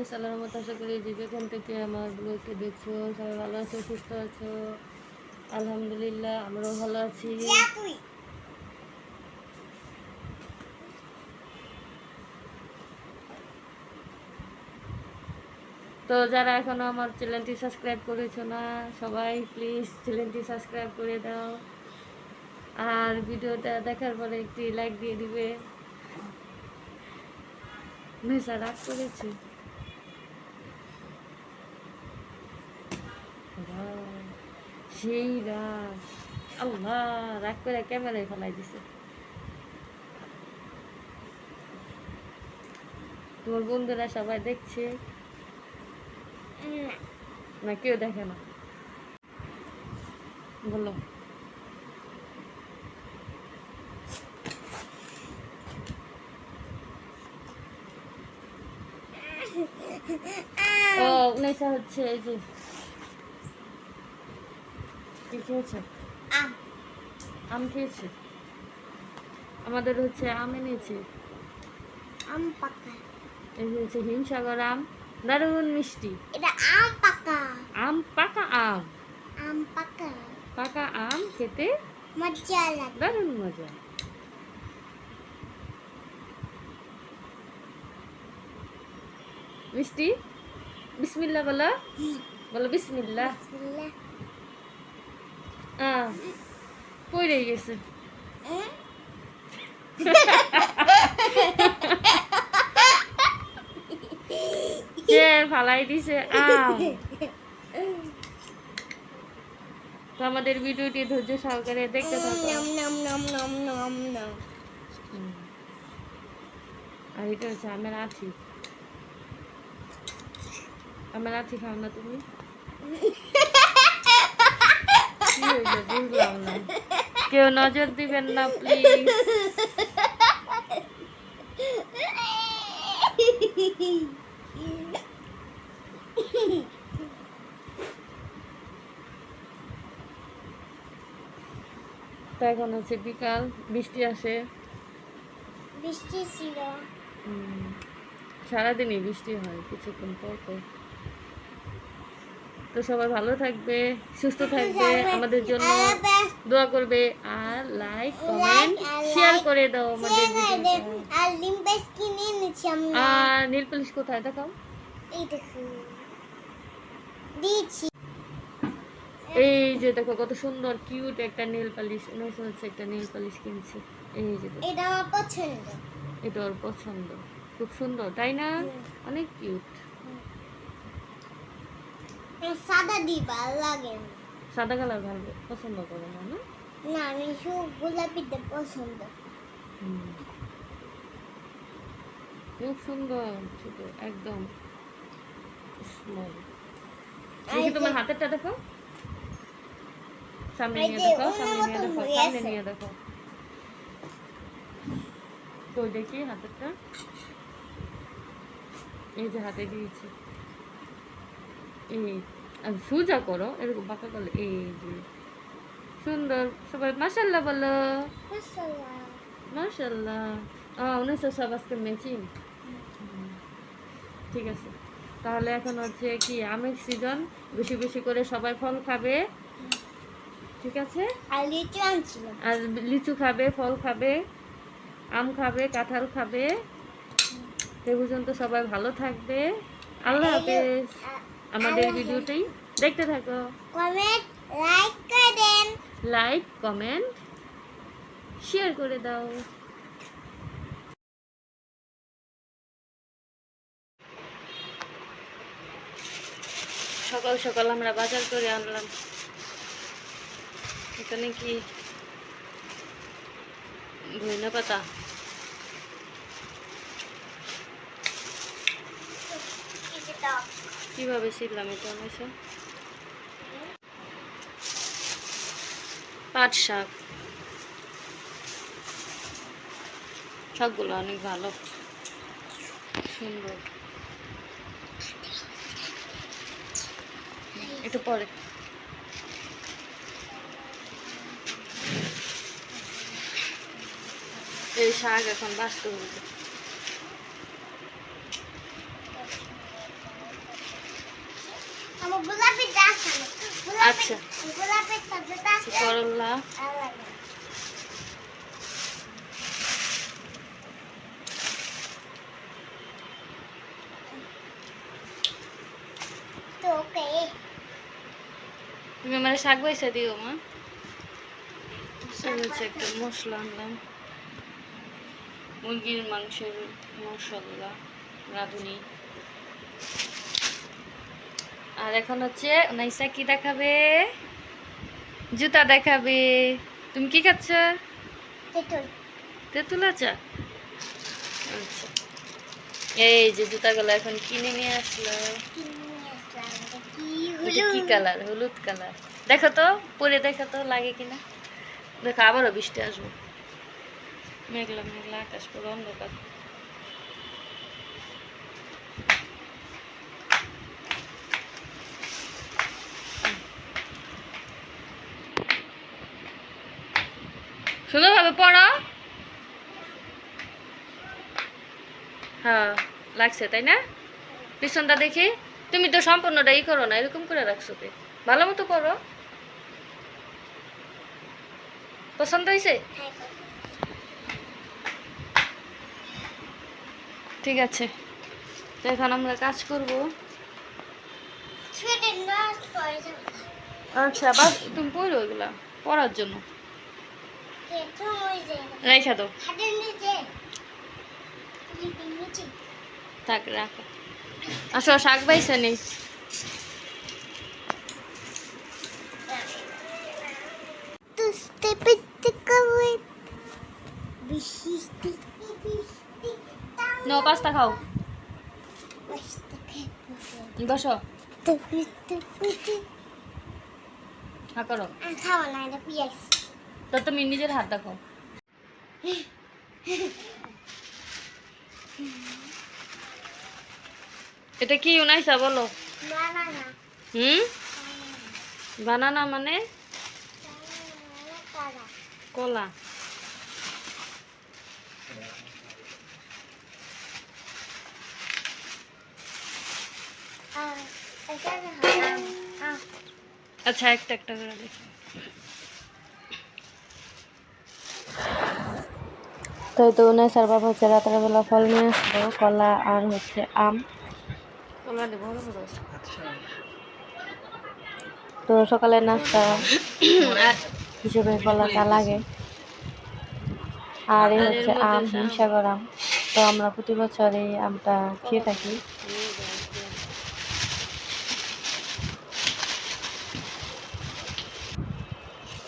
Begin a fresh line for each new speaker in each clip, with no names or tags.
Guys আল্লাহর মতো আশা করি যে যেখান থেকে আমার ব্লগকে দেখছ সবাই ভালো আছো, সুস্থ আছো? আলহামদুলিল্লাহ, আমরাও ভালো আছি। তো যারা এখনও আমার চ্যানেলটি সাবস্ক্রাইব করেছ না, সবাই প্লিজ চ্যানেলটি সাবস্ক্রাইব করে দাও। আর ভিডিওটা দেখার পরে একটি লাইক দিয়ে দিবে। মেসা রাগ করেছে? সেই রাগ আল্লাহ রাগ করে ক্যামেরায় ফেলাই দিছে। তোমার বন্ধুরা সবাই দেখছে? না, কেউ দেখে না। বলো। ও উনিশা হচ্ছে, এই যে কি খেয়েছে?
আম।
আম খেয়েছে? আমাদের হচ্ছে আম এনেছে।
আম পাকা।
এই হচ্ছে হিমসাগর আম দারুণ মিষ্টি।
এটা আম পাকা।
আম পাকা আম।
আম পাকা।
পাকা আম খেতে
মজা লাগে।
দারুণ মজা। মিষ্টি বিসমিল্লা বলো। বলো বিসমিল্লা
বিসমিল্লাহ।
আহ পড়ে গেছে। ফালাই দিছে তো আমাদের ভিডিওটি ধৈর্য সহকারে দেখতে। আর এটা হচ্ছে আমের আঠি। আমের আঠি খাও না তুমি কি হইল বুঝলাম না কেউ নজর দিবেন না প্লিজ এখন হচ্ছে বিকাল বৃষ্টি আসে।
বৃষ্টি ছিল।
সারাদিনই বৃষ্টি হয় কিছুক্ষণ পর পর। তো সবাই ভালো থাকবে সুস্থ থাকবে আমাদের জন্য দোয়া করবে আর লাইক কমেন্ট শেয়ার করে দাও আমাদের
আর
নীল পুলিশ কোথায় দেখাও?
এই
যে দেখো কত সুন্দর কিউট একটা নেল পালিশ মনে হচ্ছে একটা নেল পালিশ কিনছি। এই যে
এটা আমার পছন্দ।
এটা ওর পছন্দ। খুব সুন্দর তাই না? অনেক কিউট
সাদা দিয়ে ভালো লাগে।
সাদা কালার ভালো পছন্দ করে না না?
না আমি শুধু গোলাপিটা পছন্দ
খুব সুন্দর ছোট একদম স্মল দেখি তোমার হাতেরটা দেখো? সামনে নিয়ে দেখো সামনে নিয়ে দেখো সামনে নিয়ে দেখো। তো দেখি হাতেরটা? এই যে হাতে দিয়েছি। এই আর সোজা করো এরকম বাঁকা করলে এই যে সুন্দর সবাই মাসাল্লাহ বলো। আহ উনিশশো সব আজকে ম্যাচিং ঠিক আছে। তাহলে এখন হচ্ছে কি আমের সিজন বেশি বেশি করে সবাই ফল খাবে। ঠিক আছে?
আর লিচু
আর লিচু খাবে ফল খাবে আম খাবে কাঁঠাল খাবে। সে পর্যন্ত সবাই ভালো থাকবে। আল্লাহ হাফেজ। আমাদের ভিডিওটাই দেখতে থাকো।
কমেন্ট লাইক করে দেন
লাইক কমেন্ট শেয়ার করে দাও। সকাল সকাল আমরা বাজার করে আনলাম। এখানে কি ধনিয়া পাতা
এই যে দাও।
কীভাবে শিখলাম এটা অনেক পাট শাক। শাকগুলো অনেক ভালো। সুন্দর। একটু পরে। এই শাক এখন বাঁচতে হবে
খাব গোলাপের
আচ্ছা।
গোলাপের
করল্লা তুমি আমার শাক বাইসা দিও মা। হচ্ছে একটা মশলা আনলাম। মুরগির মাংসের মশলা রাঁধুনি। আর এখন হচ্ছে নাইসা কি দেখাবে? জুতা দেখাবে। তুমি কি খাচ্ছ?
তেঁতুল।
তেঁতুল আচা আচ্ছা। এই যে জুতাগুলো এখন কিনে নিয়ে আসলো।
কি
কালার? হলুদ কালার। দেখো তো পরে দেখো তো লাগে কিনা। দেখো আবারও বৃষ্টি আসব। মেঘলা মেঘলা আকাশ পুরো অন্ধকার। পড়ো। হ্যাঁ লাগছে তাই না? পিছনটা দেখি। তুমি তো সম্পূর্ণটা ই করো না এরকম করে রাখছো তে ভালো মতো করো। পছন্দ হয়েছে?
হ্যাঁ,
ঠিক আছে। তো এখন আমরা কাজ করব। আচ্ছা বাস তুমি পড়ো ওইগুলা পড়ার জন্য।
নিচে
থাক রাখো। আসো শাক পাইছে নেই পাস্তা খাও। বসো। হা করো।
খাওয়া না
তো তুমি নিজের হাত দেখো এটা কি উনাইসা বলো? হুম? বানানা মানে? কলা। আচ্ছা একটা একটা করে দেখি। তো তো উনাইসার বাবা হচ্ছে রাতের বেলা ফল নিয়ে আসলো কলা আর হচ্ছে আম। তো সকালে নাস্তা হিসেবে কলাটা লাগে। আর এই হচ্ছে আম হিমসাগর আম। তো আমরা প্রতি বছর এই আমটা খেয়ে থাকি।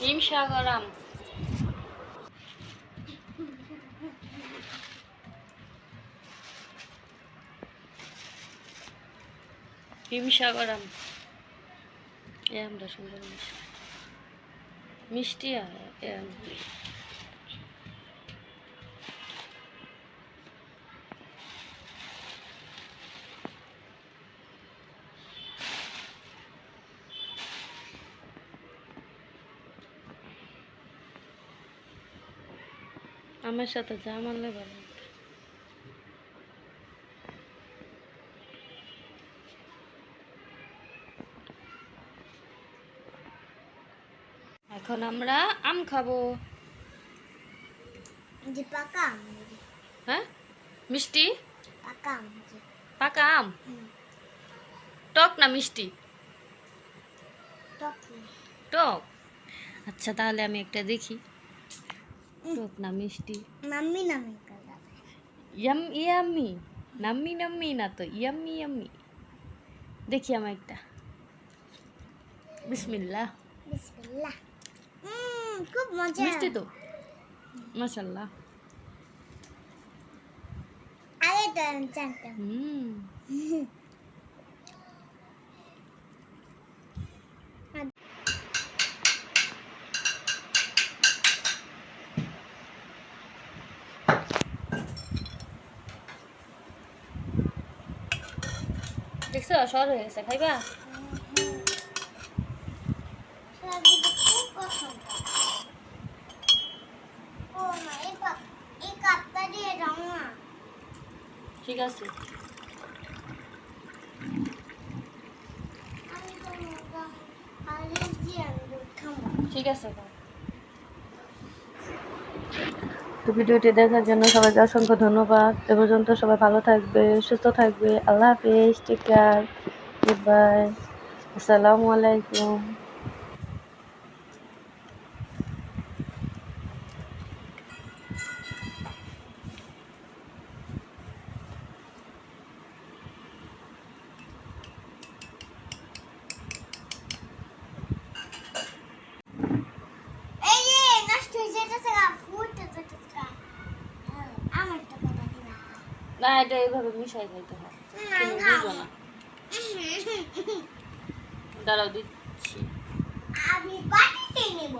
হিমসাগর আম। হিমসাগর আম এই আমটা সুন্দর মিষ্টি। আর এ আম। আমার সাথে যা মানলে ভালো হতো। এখন আমরা আম খাব।
যে পাকা আম
হ্যাঁ? মিষ্টি?
পাকা আম
পাকা আম? টক না মিষ্টি?
টক
টক। আচ্ছা তাহলে আমি একটা দেখি। টক না মিষ্টি?
মাম্মি নামে কালা
ইয়াম ইয়াম্মি। নাম্মি নাম্মি না তো ইয়াম্মি ইয়াম্মি। দেখি আমার একটা। বিসমিল্লাহ।
বিসমিল্লাহ। খুব মজা।
মিষ্টি তো।
জানতাম।
হুম। দেখছ সর হয়ে গেছে খাইবা? ঠিক আছে। ঠিক আছে তো ভিডিওটি দেখার জন্য সবাইকে অসংখ্য ধন্যবাদ। এ পর্যন্ত সবাই ভালো থাকবে, সুস্থ থাকবে। আল্লাহ হাফিজ টেক কেয়ার গুড বাই আসসালামু আলাইকুম। না এটা এইভাবে মিশাই খাইতে হয়। তুমি বুঝো না। দাঁড়াও দিচ্ছি।
আমি বাটিতে নেব